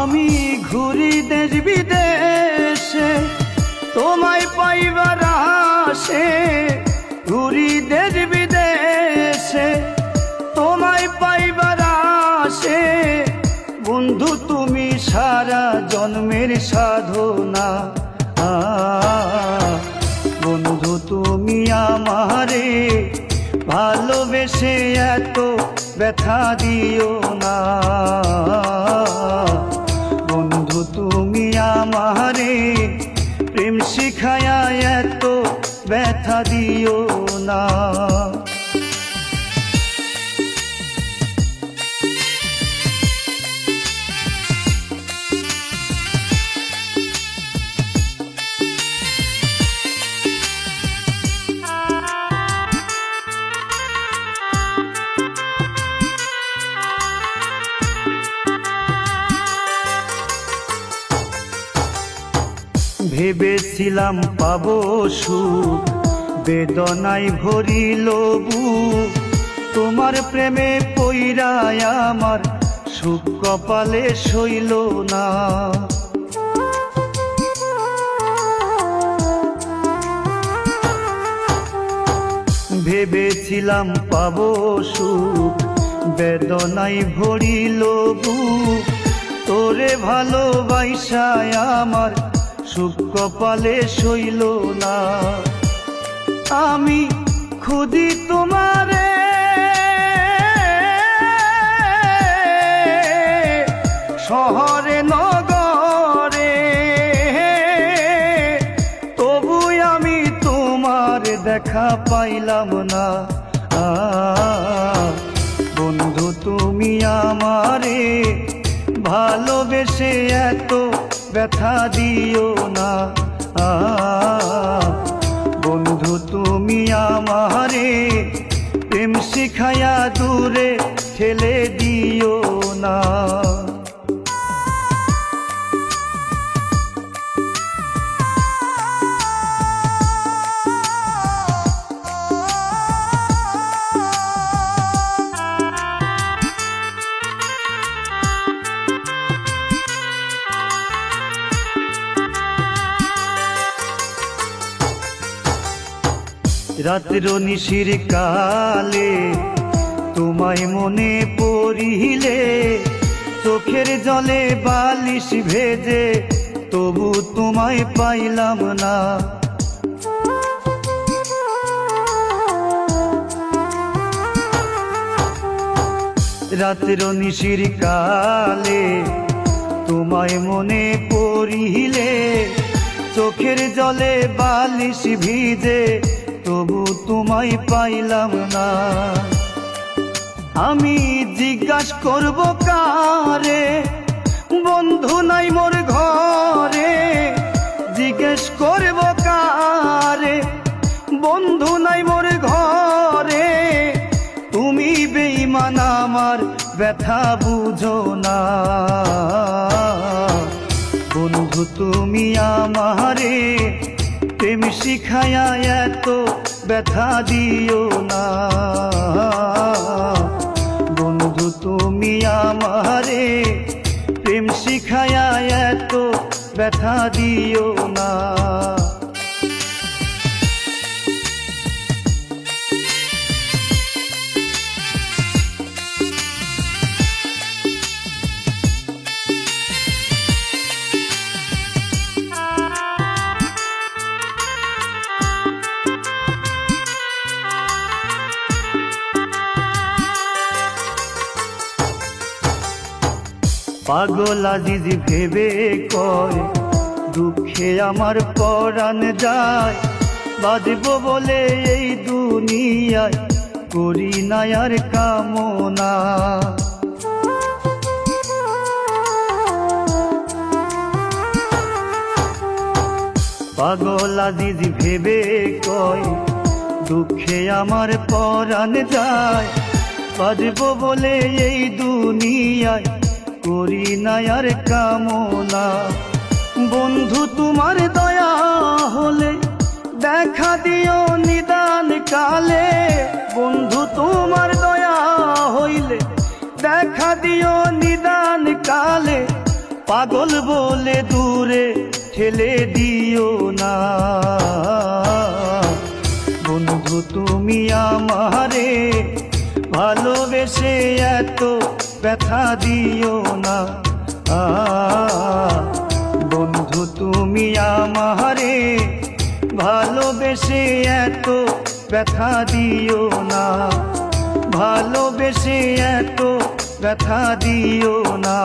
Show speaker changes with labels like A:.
A: আমি ঘুরি দেশ বিদেশে, তোমায় পাইবার আসে ঘুরি দেশ বিদেশে, তোমায় পাইবার আসে বন্ধু, তুমি সারা জন্মের সাধনা। বন্ধু, তুমি আমারে ভালোবেসে এত ব্যথা দিও না। আমারে প্রেম শিখায়া এত ব্যথা দিও না। ভেবেছিলাম পাবো সুখ। বেদনায় ভরিল বুক তোমার প্রেমে পইরায় আমার সুখ কপালে সইল না। ভেবেছিলাম পাবো সুখ। বেদনায় ভরিল বুক তোরে ভালোবাসায় আমার সুখ কপালে না। আমি খুদি তোমারে। শহরে, নগরে, তবু আমি তোমার দেখা পাইলাম না। বন্ধু তুমি আমারে ভালোবেসে এত ব্যথা দিও না। বন্ধু তুমি আমারে প্রেম শিখায়া দূরে ঠেলে দিও না। রাত্র নিশির কালে তোমায় মনে পড়িলে, চোখের জলে বালিশ ভেজে তবু তোমায় পাইলাম না। রাত্র নিশির কালে তোমায় মনে পড়িলে, চোখের জলে বালিশ ভিজে তবু তোমায় পাইলাম না। আমি জিজ্ঞাস করব কারে? বন্ধু নাই মোর ঘরে। জিজ্ঞেস করব কারে? বন্ধু নাই মোর ঘরে। তুমি বেইমান আমার, ব্যথা বুঝো না। বন্ধু তুমি আমারে প্রেম শিখায়া এত ব্যথা দিও না। বন্ধু তুমি আমারে প্রেম শিখায়া এত ব্যথা দিও না। পাগল আজিজ ভেবে কয়, দুঃখে আমার পরাণ যায়। বাজব বলে এই দুনিয়ায় করি না আর কামনা। পাগল আজিজ ভেবে কয়, দুঃখে আমার পরাণ যায়। বাজব বলে এই দুনিয়ায় করি না আর কামনা। বন্ধু, তোমার দয়া হলে দেখা দিও নিদান কালে। বন্ধু, তোমার দয়া হইলে দেখা দিও নিদান কালে। পাগল বলে দূরে ঠেলে দিও না। বন্ধু, তুমি আমারে ভালোবেসে এত ব্যথা দিও না। বন্ধু তুমি আমারে ভালোবেসে এত ব্যথা দিও না। ভালোবেসে এত ব্যথা দিও না।